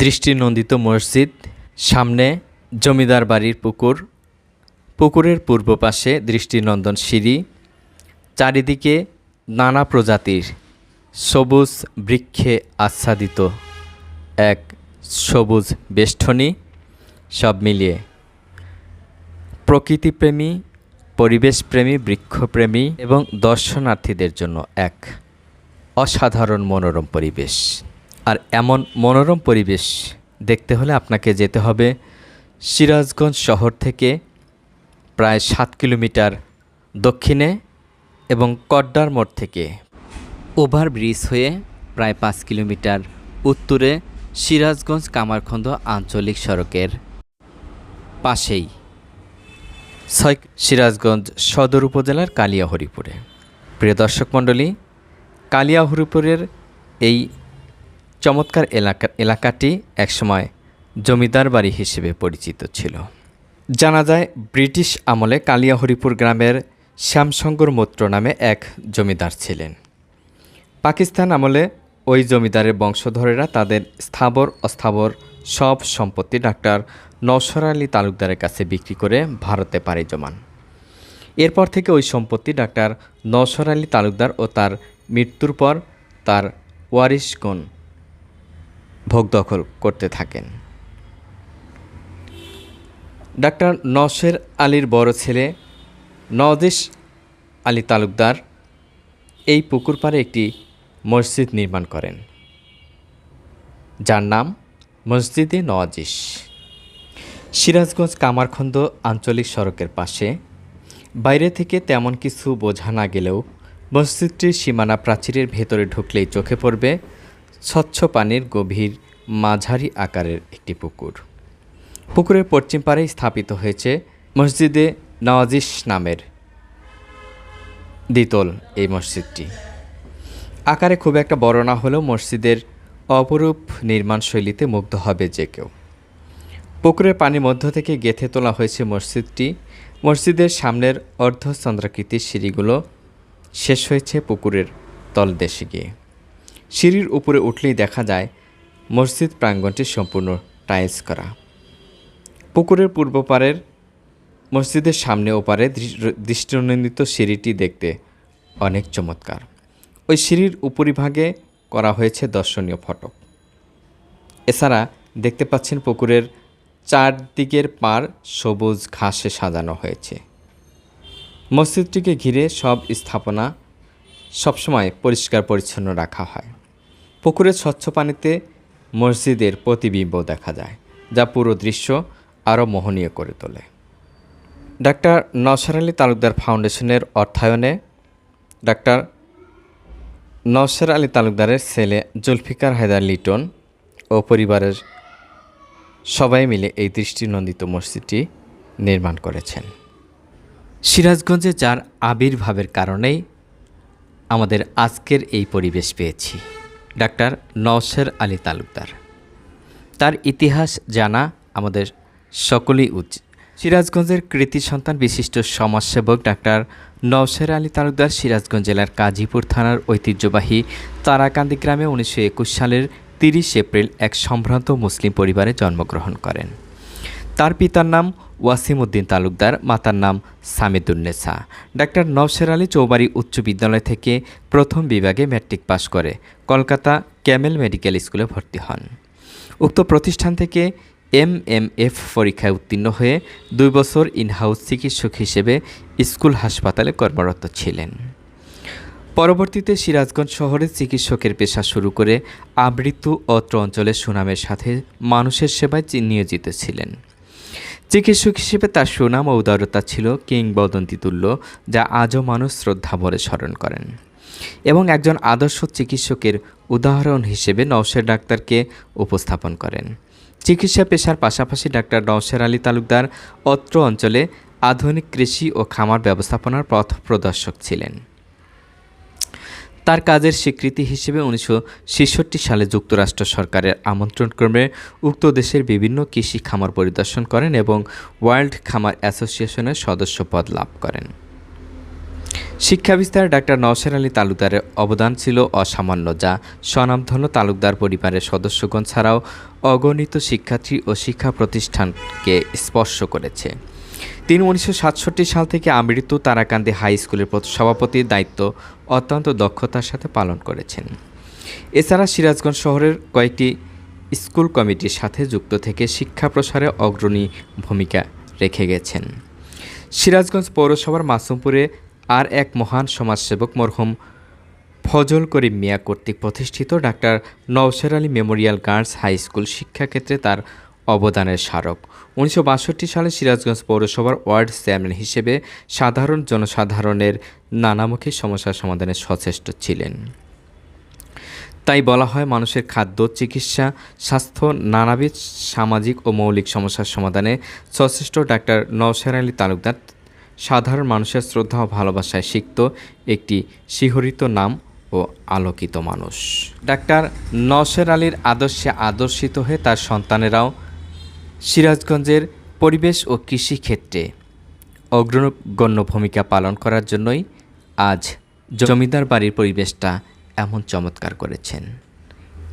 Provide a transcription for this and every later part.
দৃষ্টিনন্দিত মসজিদ, সামনে জমিদার বাড়ির পুকুর, পুকুরের পূর্ব পাশে দৃষ্টিনন্দন সিঁড়ি, চারিদিকে নানা প্রজাতির সবুজ বৃক্ষে আচ্ছাদিত এক সবুজ বেষ্টনী, সব মিলিয়ে। প্রকৃতিপ্রেমী, পরিবেশপ্রেমী, বৃক্ষপ্রেমী এবং দর্শনার্থীদের জন্য এক অসাধারণ মনোরম পরিবেশ। আর এমন মনোরম পরিবেশ দেখতে হলে আপনাকে যেতে হবে সিরাজগঞ্জ শহর থেকে প্রায় সাত কিলোমিটার দক্ষিণে এবং কড্ডার মোড় থেকে। ওভারব্রিজ হয়ে প্রায় পাঁচ কিলোমিটার উত্তরে সিরাজগঞ্জ কামারখন্দ আঞ্চলিক সড়কের পাশেই ছয় সিরাজগঞ্জ সদর উপজেলার কালিয়াহরিপুরে। প্রিয় দর্শক মণ্ডলী, কালিয়াহরিপুরের এই চমৎকার এলাকা, এলাকাটি একসময় জমিদার বাড়ি হিসেবে পরিচিত ছিল। জানা যায়, ব্রিটিশ আমলে কালিয়াহরিপুর গ্রামের শ্যামশঙ্কর মৈত্র নামে এক জমিদার ছিলেন। পাকিস্তান আমলে ওই জমিদারের বংশধরেরা তাদের স্থাবর, অস্থাবর সব সম্পত্তি ডাক্তার নওশর আলী তালুকদারের কাছে বিক্রি করে ভারতে পাড়ি জমান। এরপর থেকে ওই সম্পত্তি ডাক্তার নওশর আলী তালুকদার ও তার মৃত্যুর পর তার ওয়ারিশগণ ভোগ দখল করতে থাকেন। ডাক্তার নওশের আলীর বড় ছেলে নওদেশ আলী তালুকদার এই পুকুর পাড়ে একটি মসজিদ নির্মাণ করেন। যার নাম মসজিদে নওয়াজিস সিরাজগঞ্জ কামারখন্দ আঞ্চলিক সড়কের পাশে। বাইরে থেকে তেমন কিছু বোঝা না গেলেও মসজিদটির সীমানা প্রাচীরের ভেতরে ঢুকলেই চোখে পড়বে স্বচ্ছ পানির গভীর মাঝারি আকারের একটি পুকুর। পুকুরের পশ্চিম পাড়ে স্থাপিত হয়েছে মসজিদে নওয়াজিস নামের দ্বিতল এই মসজিদটি। আকারে খুব একটা বড় না হলেও মসজিদের অপরূপ নির্মাণ শৈলীতে মুগ্ধ হবে যে কেউ। পুকুরের পানির মধ্য থেকে গেথে তোলা হয়েছে মসজিদটি। মসজিদের সামনের অর্ধচন্দ্রাকৃতির সিঁড়িগুলো শেষ হয়েছে পুকুরের তলদেশে গিয়ে। সিঁড়ির উপরে উঠলেই দেখা যায়, মসজিদ প্রাঙ্গণটি সম্পূর্ণ টাইলস করা। পুকুরের পূর্ব পারের মসজিদের সামনে ওপারে পারে দৃষ্টিনন্দিত সিঁড়িটি দেখতে অনেক চমৎকার। ওই সিঁড়ির উপরিভাগে করা হয়েছে দর্শনীয় ফটক। এছাড়া দেখতে পাচ্ছেন পুকুরের চারদিকের পার সবুজ ঘাসে সাজানো হয়েছে। মসজিদটিকে ঘিরে সব স্থাপনা সবসময় পরিষ্কার পরিচ্ছন্ন রাখা হয়। পুকুরের স্বচ্ছ পানিতে মসজিদের প্রতিবিম্ব দেখা যায়, যা পুরো দৃশ্য আরও মোহনীয় করে তোলে। ডাক্তার নওশার আলী তালুকদার ফাউন্ডেশনের অর্থায়নে ডাক্তার নওশার আলী তালুকদারের ছেলে জুলফিকার হায়দার লিটন ও পরিবারের সবাই মিলে এই দৃষ্টিনন্দিত মসজিদটি নির্মাণ করেছেন। সিরাজগঞ্জে যার আবির্ভাবের কারণেই আমাদের আজকের এই পরিবেশ পেয়েছি। ডাক্তার নওশের আলী তালুকদার। তার ইতিহাস জানা আমাদের সকলেই উচিত। সিরাজগঞ্জের কৃতি সন্তান বিশিষ্ট সমাজসেবক ডাক্তার নওশের আলী তালুকদার সিরাজগঞ্জ জেলার কাজীপুর থানার ঐতিহ্যবাহী তারাকান্দি গ্রামে উনিশশো একুশ সালের তিরিশ এপ্রিল এক সম্ভ্রান্ত মুসলিম পরিবারে জন্মগ্রহণ করেন। তার পিতার নাম ওয়াসিম উদ্দিন তালুকদার, মাতার নাম সামিদুন্নেসা ডাক্তার নওশের আলী চৌবাড়ি উচ্চ বিদ্যালয় থেকে প্রথম বিভাগে ম্যাট্রিক পাশ করে কলকাতা ক্যামেল মেডিকেল স্কুলে ভর্তি হন। উক্ত প্রতিষ্ঠান থেকে এম এম এফ পরীক্ষায় উত্তীর্ণ হয়ে দুই বছর ইনহাউস চিকিৎসক হিসেবে স্কুল হাসপাতালে কর্মরত ছিলেন। পরবর্তীতে সিরাজগঞ্জ শহরে চিকিৎসকের পেশা শুরু করে আবৃত্তু অত্র অঞ্চলের সুনামের সাথে মানুষের সেবায় নিয়োজিত ছিলেন। চিকিৎসক হিসেবে তার সুনাম ও উদারতা ছিল কিংবদন্তি তুল্য যা আজও মানুষ শ্রদ্ধা ভরে স্মরণ করেন। এবং একজন আদর্শ চিকিৎসকের উদাহরণ হিসেবে নওশের ডাক্তারকে উপস্থাপন করেন। চিকিৎসা পেশার পাশাপাশি ডাক্তার নওশের আলী তালুকদার অত্র অঞ্চলে আধুনিক কৃষি ও খামার ব্যবস্থাপনার পথ প্রদর্শক ছিলেন। তার কাজের স্বীকৃতি হিসেবে উনিশশো ছেষট্টি সালে যুক্তরাষ্ট্র সরকারের আমন্ত্রণক্রমে উক্ত দেশের বিভিন্ন কৃষি খামার পরিদর্শন করেন এবং ওয়ার্ল্ড খামার অ্যাসোসিয়েশনের সদস্য পদ লাভ করেন। শিক্ষা বিস্তারে ডাক্তার নওশের আলী তালুকদারের অবদান ছিল অসামান্য, যা স্বনামধন্য তালুকদার পরিবারের সদস্যগণ ছাড়াও অগণিত শিক্ষার্থী ও শিক্ষা প্রতিষ্ঠানকে স্পর্শ করেছে। তিনি উনিশশো সাতষট্টি সাল থেকে আমৃত্যু তারাকান্দি হাই স্কুলের সভাপতির দায়িত্ব অত্যন্ত দক্ষতার সাথে পালন করেছেন। এছাড়া সিরাজগঞ্জ শহরের কয়েকটি স্কুল কমিটির সাথে যুক্ত থেকে শিক্ষা প্রসারে অগ্রণী ভূমিকা রেখে গেছেন। সিরাজগঞ্জ পৌরসভার মাসুমপুরে আর এক মহান সমাজসেবক মরহুম ফজল করিম মিয়া কর্তৃক প্রতিষ্ঠিত doctor Nawsher Ali memorial girls high school শিক্ষাক্ষেত্রে তার অবদানের স্মারক। উনিশশো বাষট্টি সালে সিরাজগঞ্জ পৌরসভার ওয়ার্ড চেয়ারম্যান হিসেবে সাধারণ জনসাধারণের নানামুখী সমস্যার সমাধানে সচেষ্ট ছিলেন। তাই বলা হয় মানুষের খাদ্য, চিকিৎসা, স্বাস্থ্য, নানাবিধ সামাজিক ও মৌলিক সমস্যার সমাধানে সচেষ্ট ডাক্তার নওশের আলী তালুকদার সাধারণ মানুষের শ্রদ্ধা ও ভালোবাসায় সিক্ত একটি শিহরিত নাম ও আলোকিত মানুষ। ডাক্তার নওশের আলীর আদর্শে আদর্শিত হয়ে তার সন্তানেরাও সিরাজগঞ্জের পরিবেশ ও কৃষি ক্ষেত্রে অগ্রগণ্য ভূমিকা পালন করার জন্যই আজ জমিদার বাড়ির পরিবেশটা এমন চমৎকার করেছেন।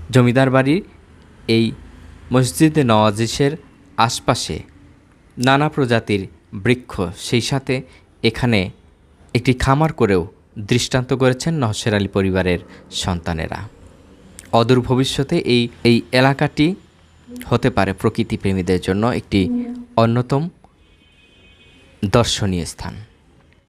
জমিদার বাড়ির এই মসজিদে নওয়াজিসের আশপাশে নানা প্রজাতির বৃক্ষ সেই সাথে এখানে একটি খামার করেও দৃষ্টান্ত করেছেন নহসের আলী পরিবারের সন্তানেরা। অদূর ভবিষ্যতে এই এই এলাকাটি হতে পারে প্রকৃতিপ্রেমীদের জন্য একটি অন্যতম দর্শনীয় স্থান।